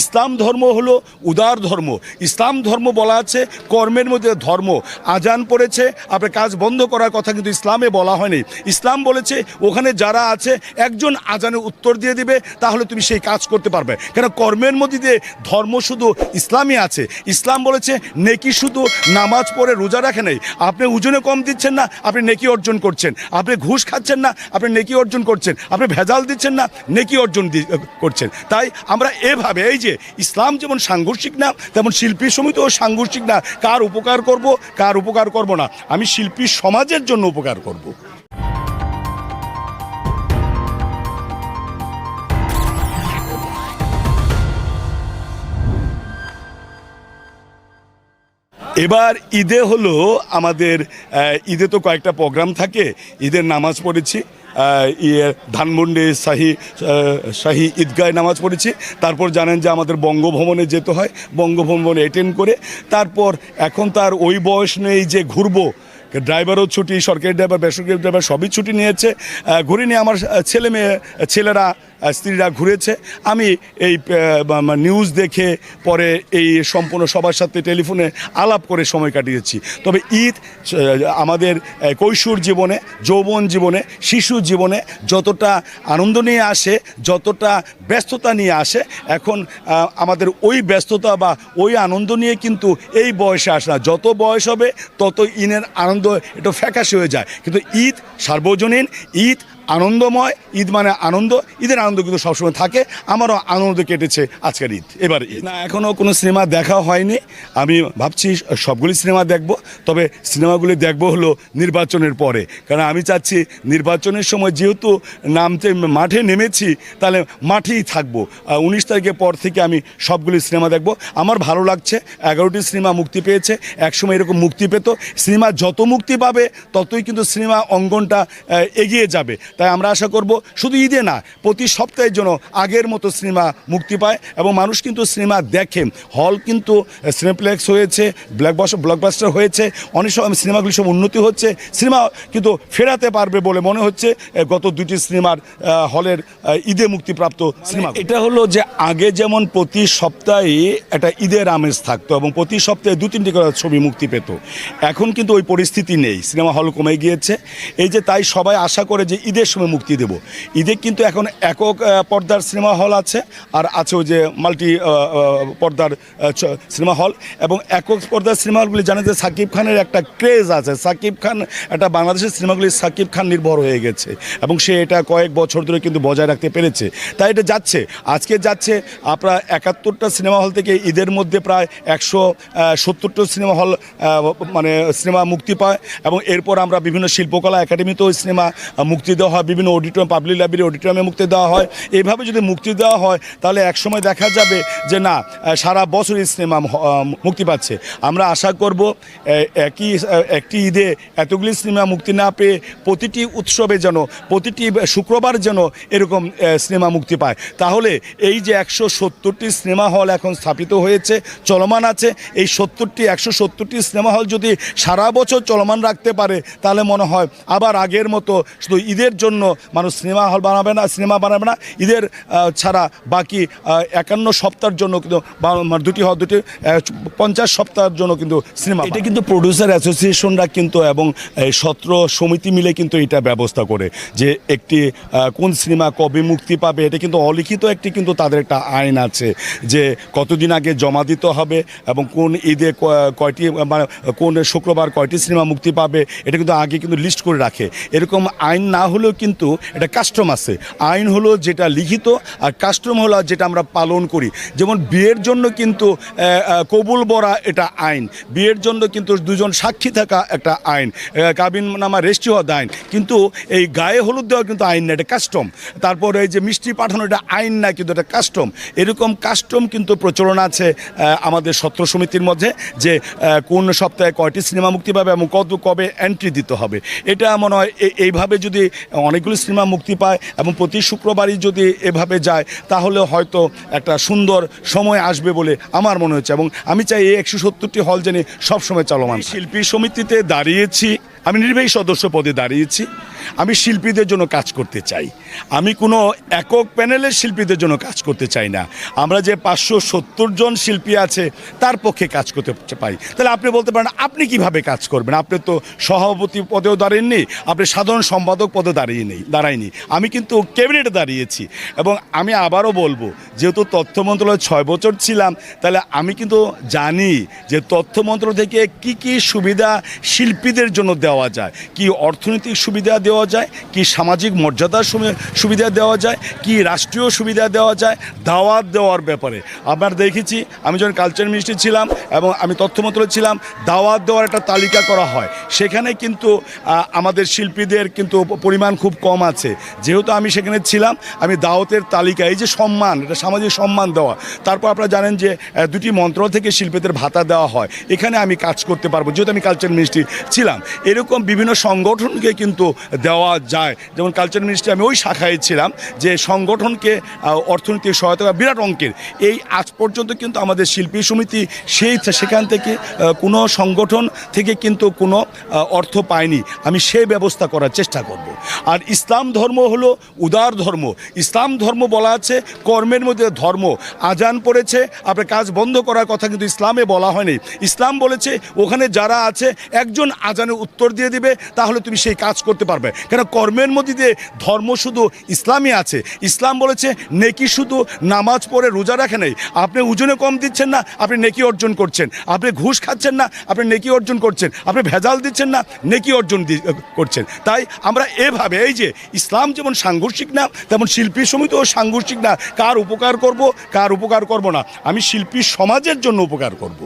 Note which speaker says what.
Speaker 1: ইসলাম ধর্ম হলো উদার ধর্ম। ইসলাম ধর্ম বলা আছে কর্মের মধ্যে ধর্ম। আজান পড়েছে, আপনার কাজ বন্ধ করার কথা কিন্তু ইসলামে বলা হয়নি। ইসলাম বলেছে, ওখানে যারা আছে, একজন আজানের উত্তর দিয়ে দিবে, তাহলে তুমি সেই কাজ করতে পারবে। কেন কর্মের মধ্যে দিয়ে ধর্ম শুধু ইসলামই আছে? ইসলাম বলেছে, নেকি শুধু নামাজ পড়ে রোজা রাখে নেই। আপনি ওজনে কম দিচ্ছেন না, আপনি নেকি অর্জন করছেন। আপনি ঘুষ খাচ্ছেন না, আপনি নেকি অর্জন করছেন। আপনি ভেজাল দিচ্ছেন না, নেকি অর্জন করছেন। তাই আমরা এভাবে, এই যে ইসলাম যেমন সাংঘর্ষিক না, তেমন শিল্পী সমিতিও সাংঘর্ষিক না। কার উপকার করব, কার উপকার করব না, আমি শিল্পী সমাজের জন্য উপকার করব। এবার ঈদে হলো আমাদের ঈদে তো কয়েকটা প্রোগ্রাম থাকে, ঈদের নামাজ পড়েছি। ইয়ে ধানমন্ডি শাহী শাহী ঈদগায় নামাজ পড়েছি। তারপর জানেন যে আমাদের বঙ্গভবনে যেতে হয়। বঙ্গভবনে অ্যাটেন্ড করে। তারপর এখন তার ওই বয়স নেই যে ঘুরবো। ড্রাইভারও ছুটি, সরকারি ড্রাইভার, বেসরকারি ড্রাইভার সবই ছুটি নিয়েছে। ঘুরে নিয়ে আমার ছেলে মেয়ে, ছেলেরা স্ত্রীরা ঘুরেছে। আমি এই নিউজ দেখে পরে এই সম্পূর্ণ সবার সাথে টেলিফোনে আলাপ করে সময় কাটিয়েছি। তবে ঈদ আমাদের কৈশোর জীবনে, যৌবন জীবনে, শিশু জীবনে যতটা আনন্দ নিয়ে আসে, যতটা ব্যস্ততা নিয়ে আসে, এখন আমাদের ওই ব্যস্ততা বা ওই আনন্দ নিয়ে কিন্তু এই বয়সে আসে না। যত বয়স হবে, তত ঈদের আনন্দ একটু ফ্যাকাশে হয়ে যায়। কিন্তু ঈদ সার্বজনীন, ঈদ আনন্দময়, ঈদ মানে আনন্দ, ঈদের আনন্দ কিন্তু সবসময় থাকে। আমারও আনন্দ কেটেছে আজকের ঈদ। এবার ঈদ। না, এখনও কোনো সিনেমা দেখা হয়নি। আমি ভাবছি সবগুলি সিনেমা দেখব, তবে সিনেমাগুলি দেখব হলো নির্বাচনের পরে। কারণ আমি চাচ্ছি নির্বাচনের সময় যেহেতু নামতে মাঠে নেমেছি, তাহলে মাঠেই থাকব। উনিশ তারিখের পর থেকে আমি সবগুলি সিনেমা দেখব। আমার ভালো লাগছে, এগারোটি সিনেমা মুক্তি পেয়েছে, একসময় এরকম মুক্তি পেত। সিনেমা যত মুক্তি পাবে, ততই কিন্তু সিনেমা অঙ্গনটা এগিয়ে যাবে। তাই আমরা আশা করব শুধু ঈদে না প্রতি সপ্তাহের জন্য আগের মতো সিনেমা মুক্তি পায় এবং মানুষ কিন্তু সিনেমা দেখে। হল কিন্তু সিনেপ্লেক্স হয়েছে ব্ল্যাকবাস ব্লকবাস্টার হয়েছে অনেক সময় সিনেমাগুলি সব উন্নতি হচ্ছে সিনেমা কিন্তু ফেরাতে পারবে বলে মনে হচ্ছে গত দুটি সিনেমার হলের ঈদে মুক্তিপ্রাপ্ত সিনেমা। এটা হলো যে আগে যেমন প্রতি সপ্তাহে একটা ঈদের আমেজ থাকতো এবং প্রতি সপ্তাহে দু তিনটি করে ছবি মুক্তি পেত এখন কিন্তু ওই পরিস্থিতি নেই সিনেমা হল কমে গিয়েছে। এই যে তাই সবাই আশা করে যে ঈদের সময় মুক্তি দেব। ঈদে কিন্তু এখন একক পর্দার সিনেমা হল আছে, আর আছে ওই যে মাল্টি পর্দার সিনেমা হল, এবং একক পর্দার সিনেমা হলগুলি জানে যে সাকিব খানের একটা ক্রেজ আছে। সাকিব খান, একটা বাংলাদেশের সিনেমাগুলি সাকিব খান নির্ভর হয়ে গেছে, এবং সে এটা কয়েক বছর ধরে কিন্তু বজায় রাখতে পেরেছে। তাই এটা যাচ্ছে। আজকে যাচ্ছে আপনার একাত্তরটা সিনেমা হল থেকে ঈদের মধ্যে প্রায় একশো সত্তরটা সিনেমা হল মানে সিনেমা মুক্তি পায়, এবং এরপর আমরা বিভিন্ন শিল্পকলা একাডেমিতেও সিনেমা মুক্তি দেওয়া হয়, বিভিন্ন অডিটোরিয়াম পাবলিক লাইব্রেরি অডিটোরিয়ামে মুক্তি দেওয়া হয়। এইভাবে যদি মুক্তি দেওয়া হয়, তাহলে একসময় দেখা যাবে যে না সারা বছরই সিনেমা মুক্তি পাচ্ছে। আমরা আশা করব একই একটি ঈদে এতগুলি সিনেমা মুক্তি না পেয়ে প্রতিটি উৎসবে যেন, প্রতিটি শুক্রবার যেন এরকম সিনেমা মুক্তি পায়। তাহলে এই যে একশো সত্তরটি সিনেমা হল এখন স্থাপিত হয়েছে, চলমান আছে, এই সত্তরটি, একশো সত্তরটি সিনেমা হল যদি সারা বছর চলমান রাখতে পারে, তাহলে মনে হয় আবার আগের মতো শুধু ঈদের জন্য মানুষ সিনেমা হল বানাবে না সিনেমা বানাবে না। ঈদের ছাড়া বাকি একান্ন সপ্তাহের জন্য কিন্তু বা- মানে দুটি হল দুটি পঞ্চাশ সপ্তাহের জন্য কিন্তু সিনেমা এটা কিন্তু প্রডিউসার অ্যাসোসিয়েশনরা কিন্তু এবং এই সত্র সমিতি মিলে কিন্তু এটা ব্যবস্থা করে যে একটি কোন সিনেমা কবে মুক্তি পাবে এটা কিন্তু অলিখিত একটি কিন্তু তাদের একটা আইন আছে যে কতদিন আগে জমা দিতে হবে এবং কোন ঈদে কয়টি মানে কোন শুক্রবার কয়টি সিনেমা মুক্তি পাবে এটা কিন্তু আগে কিন্তু লিস্ট করে রাখে। এরকম আইন না হলেও কিন্তু এটা কাস্টম আছে। আইন হলো যেটা লিখিত আর কাস্টম হলো যেটা আমরা পালন করি। যেমন বিয়ের জন্য কিন্তু কবুল বরা এটা আইন। বিয়ের জন্য কিন্তু দুজন সাক্ষী থাকা একটা আইন। কাবিন নামা রেজিস্ট্রি হওয়া আইন। কিন্তু এই গায়ে হলুদ দেওয়া কিন্তু আইন না, এটা কাস্টম। তারপরে এই যে মিষ্টি পাঠানো, এটা আইন না, কিন্তু এটা কাস্টম। এরকম কাস্টম কিন্তু প্রচলন আছে আমাদের সত্র সমিতির মধ্যে যে কোন সপ্তাহে কয়টি সিনেমা মুক্তি পাবে এবং কত, কবে এন্ট্রি দিতে হবে। এটা মনে হয় এইভাবে যদি অনেকগুলো সিনেমা মুক্তি পায় এবং প্রতি শুক্রবারই যদি এভাবে যায় তাহলে হয়তো একটা সুন্দর সময় আসবে বলে আমার মনে হচ্ছে। এবং আমি চাই এই একশো সত্তরটি হল যেন সবসময় চলমান শিল্পী সমিতিতে দাঁড়িয়েছি আমি নির্বাহী সদস্য পদে দাঁড়িয়েছি। আমি শিল্পীদের জন্য কাজ করতে চাই। আমি কোনো একক প্যানেলের শিল্পীদের জন্য কাজ করতে চাই না। আমরা যে পাঁচশো সত্তর জন শিল্পী আছে, তার পক্ষে কাজ করতে পাই তাহলে আপনি বলতে পারেন, আপনি কীভাবে কাজ করবেন? আপনি তো সভাপতি পদেও দাঁড়িয়েননি আপনি সাধারণ সম্পাদক পদে দাঁড়িয়ে নেই, দাঁড়ায়নি। আমি কিন্তু ক্যাবিনেটে দাঁড়িয়েছি এবং আমি আবারও বলব, যেহেতু তথ্য মন্ত্রণালয়ে ছয় বছর ছিলাম, তাহলে আমি কিন্তু জানি যে তথ্য মন্ত্রণালয় থেকে কি কি সুবিধা শিল্পীদের জন্য দেওয়া যায়, কি অর্থনৈতিক সুবিধা দেওয়া যায়? কি সামাজিক মর্যাদার সুবি- সুবিধা দেওয়া যায়? কি রাষ্ট্রীয় সুবিধা দেওয়া যায়? দাওয়াত দেওয়ার ব্যাপারে। আপনার দেখেছি, আমি যখন কালচার মিনিস্ট্রি ছিলাম এবং আমি তথ্য মন্ত্রণালয় ছিলাম, দাওয়াত দেওয়ার একটা তালিকা করা হয়। সেখানে কিন্তু আমাদের শিল্পীদের কিন্তু পরিমাণ খুব কম আছে। যেহেতু আমি সেখানে ছিলাম, আমি দাওয়াতের তালিকা, এই যে সম্মান, এটা সামাজিক সম্মান দেওয়া। তারপর আপনারা জানেন যে দুটি মন্ত্র থেকে শিল্পীদের ভাতা দেওয়া হয়। এখানে আমি কাজ করতে পারব, যেহেতু আমি কালচার মিনিস্ট্রি ছিলাম। এরকম বিভিন্ন সংগঠনকে কিন্তু দেওয়া যায়। যেমন কালচার মিনিস্ট্রি আমি ওই শাখায় ছিলাম যে সংগঠনকে অর্থনৈতিক সহায়তা বিরাট অঙ্কের। এই আজ পর্যন্ত কিন্তু আমাদের শিল্পী সমিতি সেই সেখান থেকে কোনো সংগঠন থেকে কিন্তু কোনো অর্থ পায়নি। আমি সেই ব্যবস্থা করার চেষ্টা করব। আর ইসলাম ধর্ম হলো উদার ধর্ম। ইসলাম ধর্ম বলা আছে কর্মের মধ্যে ধর্ম। আজান পড়েছে, আপনার কাজ বন্ধ করার কথা কিন্তু ইসলামে বলা হয়নি। ইসলাম বলেছে, ওখানে যারা আছে, একজন আজানের উত্তর দিয়ে দিবে, তাহলে তুমি সেই কাজ করতে পারবে কেন কর্মের মধ্যে দিয়ে ধর্ম শুধু ইসলামই আছে? ইসলাম বলেছে, নেকি শুধু নামাজ পড়ে রোজা রাখে নেই। আপনি ওজনে কম দিচ্ছেন না, আপনি নেকি অর্জন করছেন। আপনি ঘুষ খাচ্ছেন না, আপনি নেকি অর্জন করছেন। আপনি ভেজাল দিচ্ছেন না, নেকি অর্জন করছেন। তাই আমরা এভাবে, এই যে ইসলাম যেমন সাংঘর্ষিক না, তেমন শিল্পী সমিতিও সাংঘর্ষিক না। কার উপকার করব, কার উপকার করব না। আমি শিল্পী সমাজের জন্য উপকার করব।